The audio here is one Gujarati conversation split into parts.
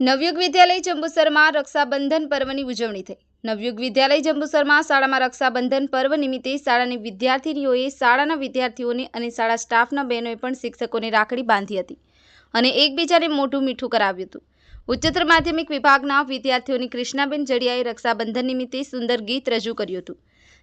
નવયુગ વિદ્યાલય જંબુસરમાં રક્ષાબંધન પર્વની ઉજવણી થઈ. નવયુગ વિદ્યાલય જંબુસરમાં શાળામાં રક્ષાબંધન પર્વ નિમિત્તે શાળાની વિદ્યાર્થીનીઓએ શાળાના વિદ્યાર્થીઓને અને શાળા સ્ટાફના બહેનોએ પણ શિક્ષકોને રાખડી બાંધી હતી અને એકબીજાને મોઢું મીઠું કરાવ્યું હતું. ઉચ્ચતર માધ્યમિક વિભાગના વિદ્યાર્થીઓની કૃષ્ણાબેન જડિયાએ રક્ષાબંધન નિમિત્તે સુંદર ગીત રજૂ કર્યું હતું.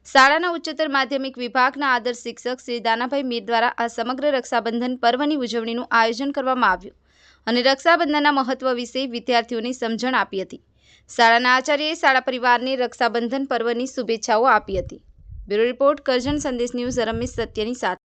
શાળાના ઉચ્ચતર માધ્યમિક વિભાગના આદર્શ શિક્ષક શ્રી દાનાભાઈ મીર દ્વારા આ સમગ્ર રક્ષાબંધન પર્વની ઉજવણીનું આયોજન કરવામાં આવ્યું. અને રક્ષાબંધનના મહત્વ વિશે વિદ્યાર્થીઓને સમજણ આપી હતી. શાળાના આચાર્યએ શાળા પરિવારને રક્ષાબંધન પર્વની શુભેચ્છાઓ આપી હતી. બ્યુરો રિપોર્ટ કરજણ સંદેશ ન્યૂઝ રમેશ સત્યની સાથે.